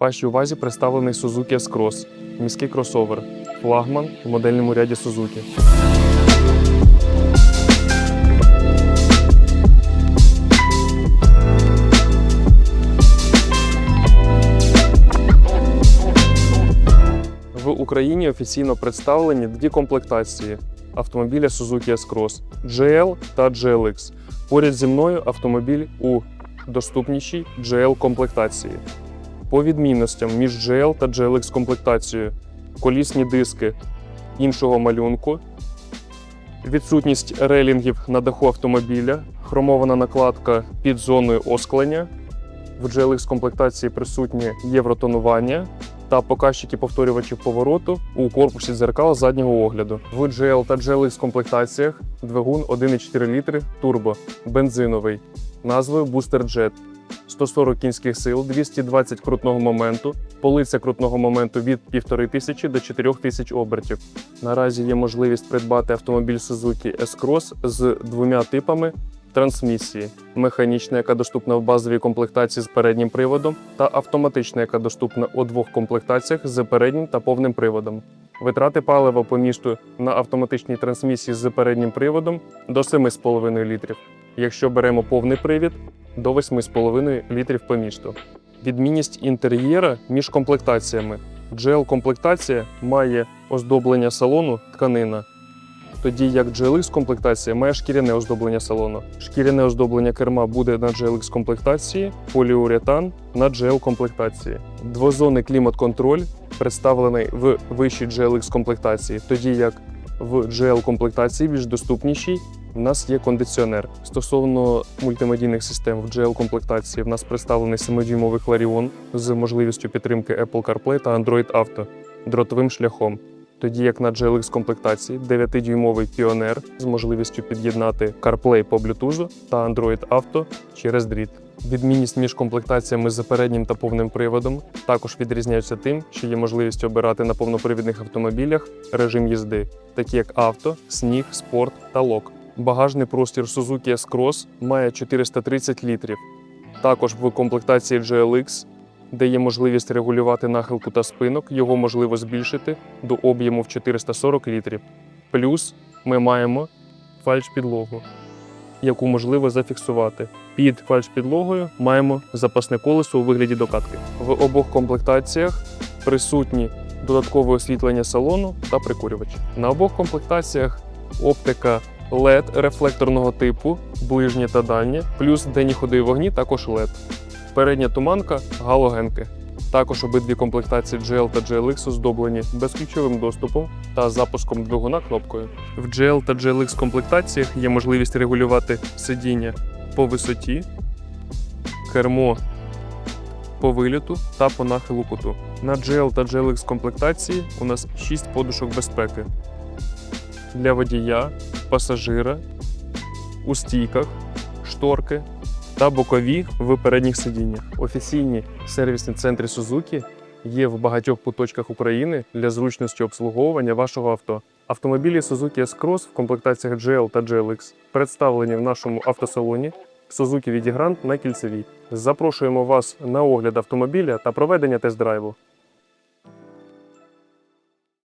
Вашій увазі представлений Suzuki S-Cross, міський кросовер, флагман в модельному ряді Suzuki. В Україні офіційно представлені дві комплектації автомобіля Suzuki S-Cross GL та GLX. Поряд зі мною автомобіль у доступнішій GL комплектації. По відмінностям між GL та GLX комплектацією колісні диски іншого малюнку, відсутність релінгів на даху автомобіля, хромована накладка під зоною осклення. В GLX комплектації присутнє євротонування та показчики повторювачів повороту у корпусі дзеркал заднього огляду. В GL та GLX комплектаціях двигун 1,4 літри турбо, бензиновий, назвою Booster Jet. 140 кінських сил, 220 крутного моменту, полиця крутного моменту від 1500 до 4000 обертів. Наразі є можливість придбати автомобіль Suzuki S-Cross з двома типами трансмісії: механічна, яка доступна в базовій комплектації з переднім приводом, та автоматична, яка доступна у двох комплектаціях з переднім та повним приводом. Витрати палива по місту на автоматичній трансмісії з переднім приводом до 7,5 літрів. Якщо беремо повний привід, до 8,5 літрів по місту. Відмінність інтер'єра між комплектаціями. GL-комплектація має оздоблення салону тканина, тоді як GLX комплектація має шкіряне оздоблення салону. Шкіряне оздоблення керма буде на GLX комплектації, поліуретан на GL комплектації. Двозонний клімат-контроль представлений в вищій GLX комплектації, тоді як в GL комплектації більш доступнішій в нас є кондиціонер. Стосовно мультимедійних систем в GL комплектації в нас представлений 7-дюймовий Clarion з можливістю підтримки Apple CarPlay та Android Auto дротовим шляхом. Тоді як на GLX комплектації 9-дюймовий Pioneer з можливістю під'єднати CarPlay по Bluetooth та Android Auto через дріт. Відмінність між комплектаціями з переднім та повним приводом також відрізняються тим, що є можливість обирати на повнопривідних автомобілях режим їзди, такі як авто, сніг, спорт та лок. Багажний простір Suzuki S-Cross має 430 літрів. Також в комплектації GLX, де є можливість регулювати нахилку та спинок, його можливо збільшити до об'єму в 440 літрів. Плюс ми маємо фальш-підлогу, яку можливо зафіксувати. Під фальш-підлогою маємо запасне колесо у вигляді докатки. В обох комплектаціях присутні додаткове освітлення салону та прикурювач. На обох комплектаціях оптика LED рефлекторного типу, ближнє та дальнє, плюс денні ходові вогні також LED. Передня туманка галогенки. Також обидві комплектації GL та GLX оздоблені безключовим доступом та запуском двигуна кнопкою. В GL та GLX комплектаціях є можливість регулювати сидіння по висоті, кермо по виліту та по нахилу куту. На GL та GLX комплектації у нас 6 подушок безпеки для водія, пасажира, у стійках, шторки та бокові в передніх сидіннях. Офіційні сервісні центри Suzuki є в багатьох куточках України для зручності обслуговування вашого авто. Автомобілі Suzuki S-Cross в комплектаціях GL та GLX представлені в нашому автосалоні Suzuki Vidigrand на кільцевій. Запрошуємо вас на огляд автомобіля та проведення тест-драйву.